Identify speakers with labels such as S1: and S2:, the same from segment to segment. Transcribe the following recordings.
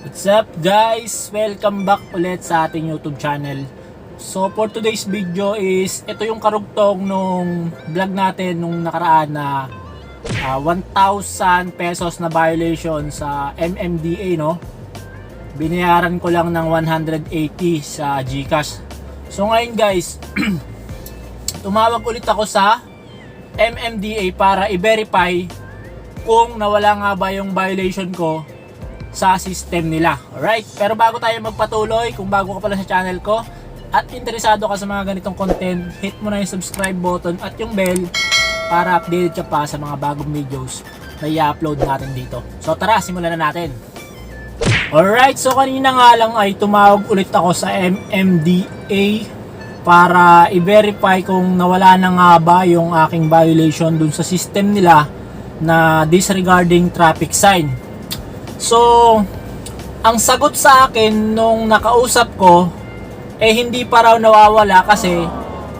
S1: What's up guys? Welcome back ulit sa ating YouTube channel. So for today's video is ito yung karugtong nung vlog natin nung nakaraan na ah, 1,000 pesos na violation sa MMDA no. Binayaran ko lang ng 180 sa GCash. So ngayon guys, tumawag ulit ako sa MMDA para i-verify kung nawala nga ba yung violation ko sa system nila. Alright? Pero bago tayo magpatuloy, kung bago ka pala sa channel ko at interesado ka sa mga ganitong content, hit mo na yung subscribe button at yung bell para updated ka pa sa mga bagong videos na i-upload natin dito. So tara, simulan na natin. Alright, so kanina nga lang ay tumawag ulit ako sa MMDA para i-verify kung nawala na nga ba yung aking violation dun sa system nila na disregarding traffic sign. So, ang sagot sa akin nung nakausap ko, eh hindi pa raw nawawala kasi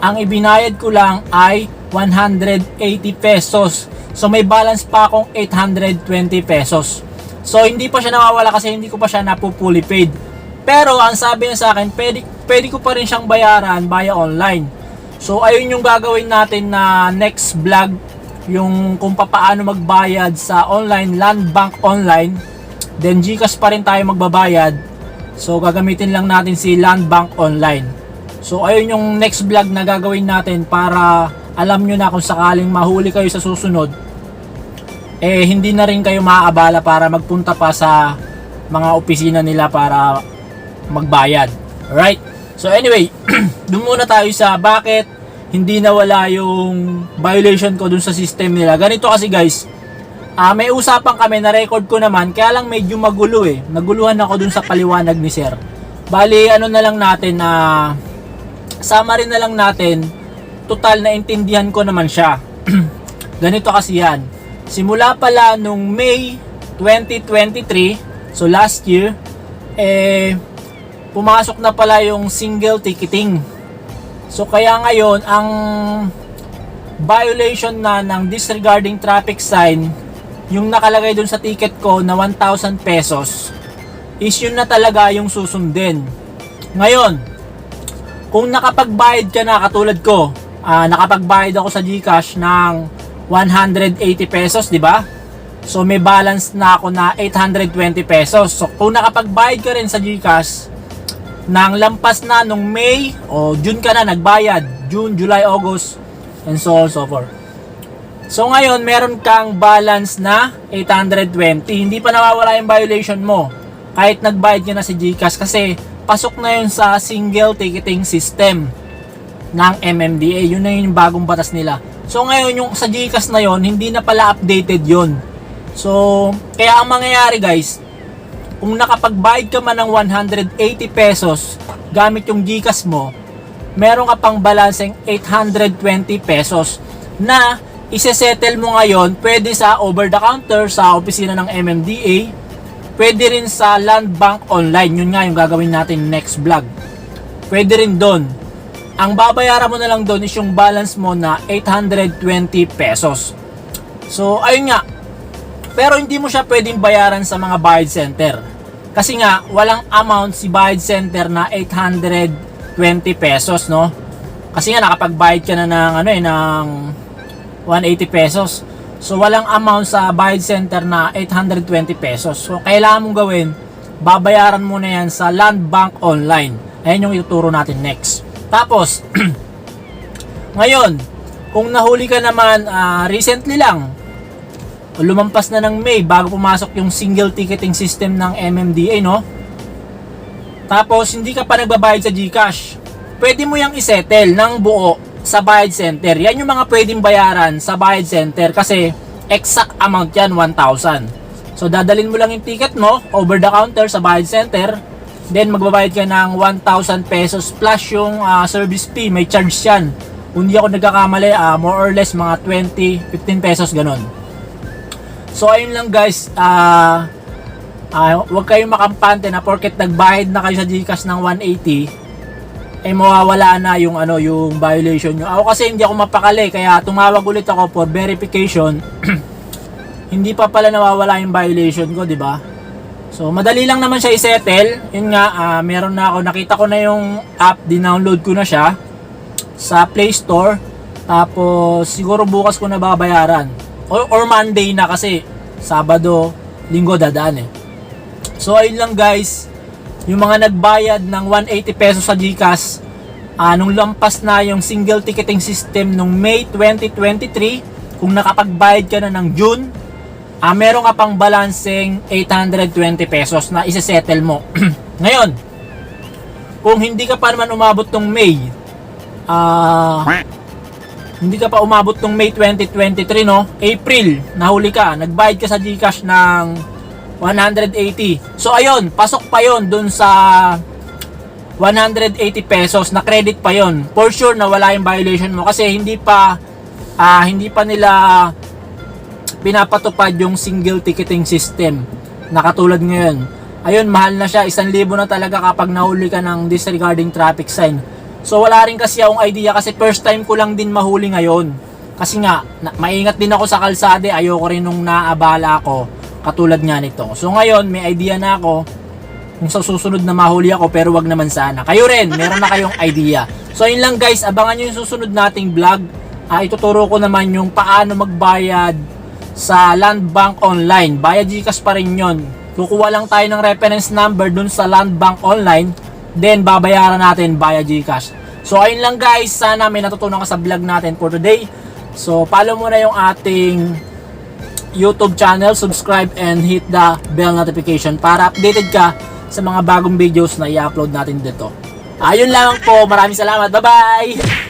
S1: ang ibinayad ko lang ay 180 pesos. So may balance pa akong 820 pesos. So hindi pa siya nawawala kasi hindi ko pa siya napupuli paid. Pero ang sabi niya sa akin, pwede, pwede ko pa rin siyang bayaran via online. So ayun yung gagawin natin na next vlog yung kung paano magbayad sa online land bank online Then GCash pa rin tayo magbabayad. So gagamitin lang natin si Land Bank Online. So ayun yung next vlog na gagawin natin para alam nyo na kung sakaling mahuli kayo sa susunod eh hindi na rin kayo maaabala para magpunta pa sa mga opisina nila para magbayad. Alright? So anyway, dun muna tayo sa bakit hindi nawala yung violation ko dun sa system nila. Ganito kasi guys, Ah, may usapan kami na record ko naman, kaya lang medyo magulo eh. Naguluhan ako dun sa paliwanag ni Sir. Bali, ano na lang natin na summary na lang natin. Total na intindihan ko naman siya. Ganito kasi yan. Simula pala nung May 2023, so last year, eh, pumasok na pala yung single ticketing. So kaya ngayon, ang violation na ng disregarding traffic sign yung nakalagay dun sa ticket ko na 1,000 pesos is yun na talaga yung susundin. Ngayon, kung nakapagbayad ka na katulad ko, ah, nakapagbayad ako sa GCash ng 180 pesos, di ba? So may balance na ako na 820 pesos. So kung nakapagbayad ka rin sa GCash ng lampas na nung May o June ka na nagbayad, June, July, August, and so on so forth. So ngayon, meron kang balance na 820. Hindi pa nawawala yung violation mo. Kahit nagbayad ka na si GCash kasi pasok na yun sa single ticketing system ng MMDA. Yun na yung bagong batas nila. So ngayon, yung sa GCash na yon hindi na pala updated yun. So, kaya ang mangyayari guys, kung nakapagbayad ka man ng 180 pesos gamit yung GCash mo, meron ka pang balancing 820 pesos na isesettle mo ngayon pwede sa over the counter sa opisina ng MMDA pwede rin sa Land Bank Online. Yun nga yung gagawin natin next vlog. Pwede rin doon. Ang babayaran mo na lang doon is yung balance mo na 820 pesos. So ayun nga. Pero hindi mo siya pwedeng bayaran sa mga bayad center. Kasi nga walang amount si bayad center na 820 pesos no? Kasi nga nakapagbayad ka na ng ano eh ng 180 pesos. So walang amount sa bayad center na 820 pesos. So kailangan mong gawin, babayaran mo na yan sa Land Bank Online. Ayan yung ituturo natin next. Tapos, ngayon, kung nahuli ka naman ah, recently lang, lumampas na ng May bago pumasok yung single ticketing system ng MMDA, no? Tapos, hindi ka pa nagbabayad sa GCash. Pwede mo yung isettle ng buo sa bayad center. Yan yung mga pwedeng bayaran sa bayad center kasi exact amount yan, 1,000. So dadalin mo lang yung ticket mo over the counter sa bayad center. Then magbabayad ka ng 1,000 pesos plus yung ah, service fee. May charge yan. Kung di ako nagkakamali, ah, more or less mga 20, 15 pesos ganun. So ayun lang guys, ah ah, huwag kayong makampante na porket nagbayad na kayo sa GCash ng 180 eh mawawala na yung ano yung violation nyo. Ako kasi hindi ako mapakali kaya tumawag ulit ako for verification. hindi pa pala nawawala yung violation ko, di ba? So, madali lang naman siya i-settle. Yun nga, ah, meron na ako, nakita ko na yung app, dinownload ko na siya sa Play Store. Tapos, siguro bukas ko na babayaran. Or, or Monday na kasi, Sabado, Linggo dadaan eh. So, ayun lang guys. Yung mga nagbayad ng 180 pesos sa GCash, ah, nung lampas na yung single ticketing system nung May 2023, kung nakapagbayad ka na ng June, ah, meron ka pang balancing 820 pesos na isa-settle mo. Ngayon, kung hindi ka pa naman umabot ng May, ah, hindi ka pa umabot ng May 2023, no? April, nahuli ka, nagbayad ka sa GCash ng 180. So, ayun, pasok pa yon dun sa 180 pesos na credit pa yon. For sure na wala yung violation mo kasi hindi pa ah, hindi pa nila pinapatupad yung single ticketing system na katulad ngayon. Ayun, mahal na siya. Isang libo na talaga kapag nahuli ka ng disregarding traffic sign. So wala rin kasi akong idea kasi first time ko lang din mahuli ngayon. Kasi nga, maingat din ako sa kalsada. Ayoko rin nung naabala ako. Katulad nga nito. So ngayon, may idea na ako kung sa susunod na mahuli ako pero wag naman sana. Kayo rin, meron na kayong idea. So yun lang guys, abangan nyo yung susunod nating vlog. Ah, ituturo ko naman yung paano magbayad sa Land Bank Online. Bayad Gcash pa rin yun. Kukuha lang tayo ng reference number dun sa Land Bank Online. Then babayaran natin via Gcash. So ayun lang guys, sana may natutunan ka sa vlog natin for today. So follow mo na yung ating YouTube channel, subscribe and hit the bell notification para updated ka sa mga bagong videos na i-upload natin dito. Ayun lang po, maraming salamat. Bye-bye!